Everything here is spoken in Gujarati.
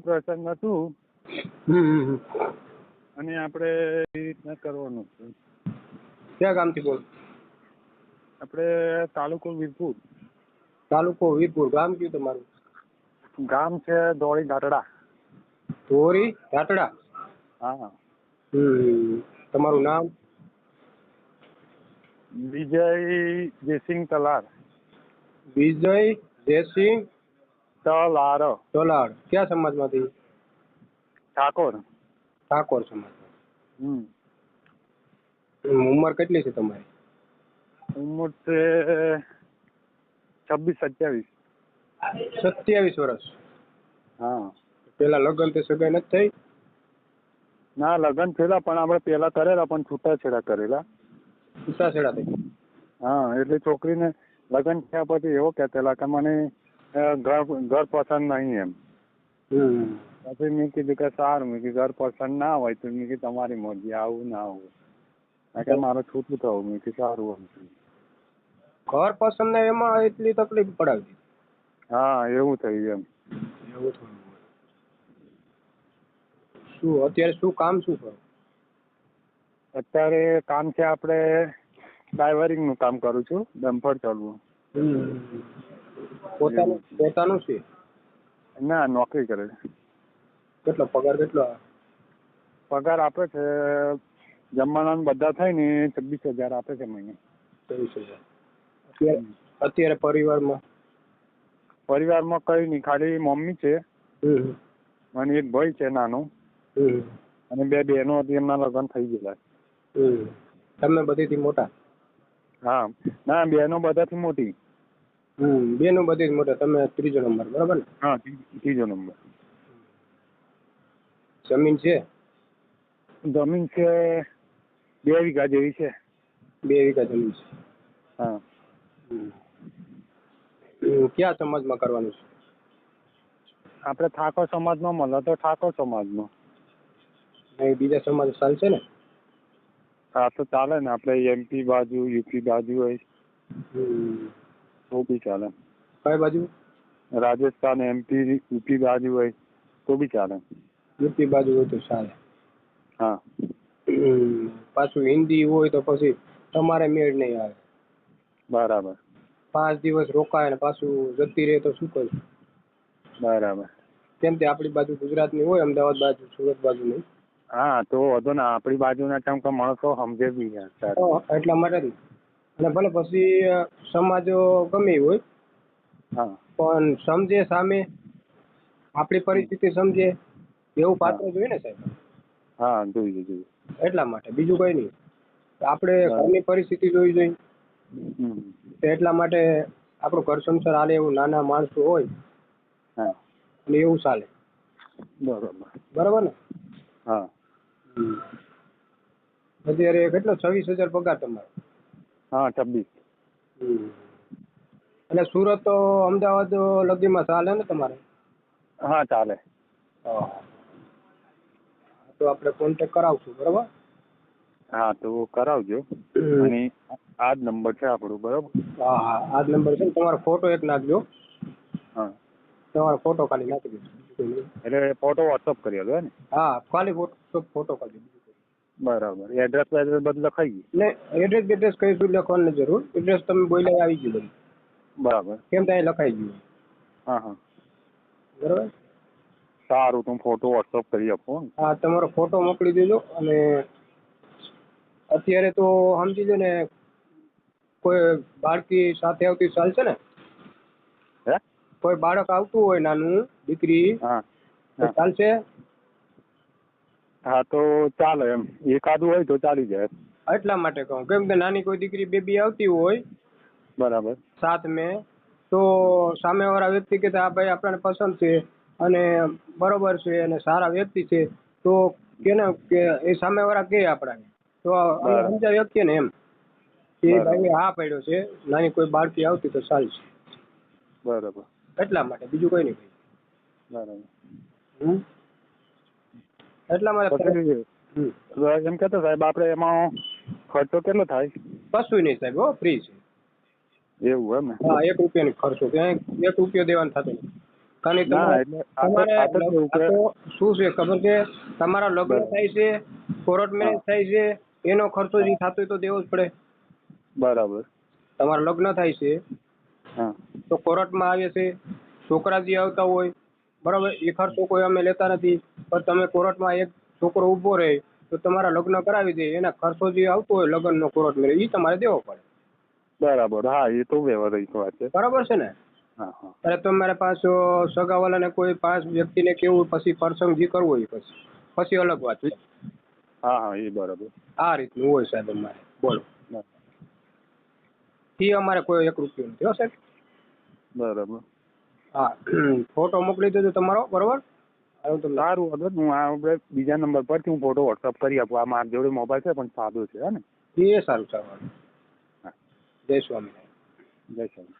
નું પ્રસંગ હતું. અને આપણે એ રીતના કરવાનું છે. ક્યાં ગામથી બોલ? આપણે તાલુકો વીરપુર. તાલુકો વીરપુર. ગામ કયું તમારું? ગામ છે ધોળી ઘાટડા. ધોરી ધાટડા હા તમારું નામ? વિજય જયસિંહ તલાર. વિજય જયસિંહ તલાર તોલાડ કયા સમાજમાંથી ઠાકોર ઠાકોર સમાજ હમ ઉંમર કેટલી છે તમારી ઉંમર છે છવ્વીસ સત્યાવીસ સત્યાવીસ વર્ષ હા પેલા લગ્ન તે સગાઈ નથી થઈ ના લગ્ન થયેલા પણ આપણે પેલા કરેલા પણ છૂટાછેડા કરેલા છૂટાછેડા થઈ હા એટલે છોકરીને લગ્ન થયા પછી એવો કહેતેલા કે મને ઘર ઘર પસંદ નહીં એમ. પછી મેં કીધું કે સારું મેં કીધું ઘર પસંદ ના હોય તો મેં કીધું તમારી મરજી આવું ના આવું. મેં કે મારે છૂટું થવું. મેં કીધું સારું એમ. ઘર પસંદ ને એમાં એટલી તકલીફ પડાવી હા એવું થયું એમ. એવું થયું શું અત્યારે શું કામ શું કરો? અત્યારે કામ છે આપણે ડ્રાઈવરિંગનું કામ કરું છું ડમ્પર ચાલવું. પોતાનું પોતાનું છે? ના નોકરી કરે છે. કેટલો પગાર કેટલો પગાર આપે છે જમવાના બધા થાય ને છવ્વીસ હજાર આપે છે મહિને. ત્રેવીસ હજાર. અત્યારે અત્યારે પરિવારમાં? પરિવારમાં કઈ નહીં ખાલી મમ્મી છે. અને એક ભાઈ છે નાનો. અને બે બહેનો હતી એમના લગ્ન થઈ ગયેલા. તમને તમે બધીથી મોટા? હા. ના બહેનો બધાથી મોટી. હમ બેનું બધી મોટા તમે ત્રીજો નંબર બરાબર ને? હા ત્રીજો નંબર. જમીન છે? જમીન છે બે વીઘા જેવી છે. બે વીઘા જમીન છે. હા. કયા સમાજમાં કરવાનું છે? આપણે ઠાકોર સમાજમાં મળે તો ઠાકોર સમાજમાં. નહીં બીજા સમાજ ચાલશે ને? હા તો ચાલે ને આપણે એમપી બાજુ યુપી બાજુ હોય. હમ. તો બી ચાલે. કઈ બાજુ? રાજસ્થાન એમપી યુપી બાજુ હોય તો બી ચાલે. યુપી બાજુ હોય તો ચાલે. હા. પાછું હિન્દી હોય તો પછી તમારે મેળ નહીં આવે. બરાબર. પાંચ દિવસ રોકાય ને પાછું જતી રહે તો શું કરશું? બરાબર. કેમ કે આપણી બાજુ ગુજરાતની હોય અમદાવાદ બાજુ સુરત બાજુ નહીં. હા તો વધુ ને આપણી બાજુના કે માણસો સમજે બી એટલા માટે અને ભલે પછી સમાજ ગમે હોય હા. પણ સમજે સામે આપણી પરિસ્થિતિ સમજે એવું પાત્ર જોઈએ ને સાહેબ? હા જોઈએ જોઈએ. એટલા માટે બીજું કઈ નહીં. આપણે. ઘરની પરિસ્થિતિ જોઈ જોઈએ એટલા માટે આપણું ઘર સંસાર હાલે એવું નાના માણસો હોય હા. અને એવું ચાલે. બરોબર. બરોબર ને? હા. અત્યારે કેટલો? છવ્વીસ હજાર પગાર તમારો. હા છવ્વીસ એટલે સુરત તો અમદાવાદ લગીમાં ચાલે ને તમારે? હા ચાલે. તો આપણે કોન્ટેક કરાવશું બરાબર? હા તો કરાવજો. અને આ જ નંબર છે આપણું બરોબર? હા હા આ જ નંબર છે ને તમારો ફોટો એક નાખજો. હા. તમારો ફોટો ખાલી નાખી દેજો એટલે ફોટો વોટ્સઅપ કરી દો ને? હા ખાલી ફોટો ફોટો ખાલી બરાબર. એડ્રેસ એડ્રેસ બધું લખાઈ ગયું. ને એડ્રેસ એડ્રેસ કઈ શું લખવાની જરૂર? એડ્રેસ તમે બોલ્યા આવી ગયું બધું. બરાબર. કેમ ત્યાં લખાઈ ગયું? હા હા. બરાબર? સારું તો ફોટો વોટ્સઅપ કરી આપો હા તમારો ફોટો મોકલી દેજો અને અત્યારે તો સમજી લો ને કોઈ બાળકી સાથે આવતી ચાલશે ને? હે? કોઈ બાળક આવતું હોય નાનું દીકરી હા. ચાલશે? હા તો ચાલે એમ. એકાદું હોય તો ચાલી જાય એટલા માટે કહું. કેમ કે નાની કોઈ દીકરી બેબી આવતી હોય બરાબર. સાથ મેં તો સામેવાળા વ્યક્તિ કે આ ભાઈ આપણને પસંદ છે અને બરોબર છે અને સારા વ્યક્તિ છે. તો કેને કે એ સામેવાળા કે આપણાને. તો. સમજાવી શકીએ ને એમ. કે ભાઈ હા પડ્યો છે નાની કોઈ બાળકી આવતી તો સારી છે. બરાબર. એટલા માટે બીજું કોઈ નહીં. બરાબર. હમ? એટલા માટે એમ કેતો સાહેબ આપણે એમાં ખર્ચો કેટલો થાય? કશું નહીં સાહેબ હો ફ્રી છે. એવું એમ હા એક રૂપિયાનો ખર્ચો ક્યાંય એક રૂપિયો દેવાનો થતો નથી. કારણ કે તમારે શું છે ખબર છે? તમારા લગ્ન થાય છે કોર્ટ મેરેજ થાય છે એનો ખર્ચો જે થતો તો દેવો જ પડે. બરાબર. તમારા લગ્ન થાય છે હા. તો કોર્ટમાં આવે છે છોકરા જે આવતા હોય બરાબર એ ખર્ચો કોઈ અમે લેતા નથી. પણ તમે કોર્ટમાં એક છોકરો ઊભો રહે તો તમારા લગ્ન કરાવી દે એના ખર્ચો જે આવતો હોય લગ્નનો કોર્ટ મેળે એ તમારે દેવો પડે. બરાબર હા એ તો વ્યવહારિક વાત છે. બરાબર છે ને? હા હા. અરે તમારે પાસ સગાવાલાને કોઈ પાંચ વ્યક્તિને કેવું પછી પ્રસંગ જે કરવો હોય પછી. પછી અલગ વાત છે. હા હા એ બરાબર. આ રીતનું હોય સાહેબ અમારે. બોલો. ફી અમારે કોઈ એક રૂપિયો નથી હો સાહેબ. બરાબર. હા ફોટો મોકલી દેજો તમારો બરોબર? સારું હવે હું આ આપણે બીજા નંબર પરથી હું ફોટો વોટ્સઅપ કરી આપું. આ મારા જોડે મોબાઈલ છે પણ સાદો છે હે ને? એ સારું સારું હા. જય સ્વામી જય શ્રી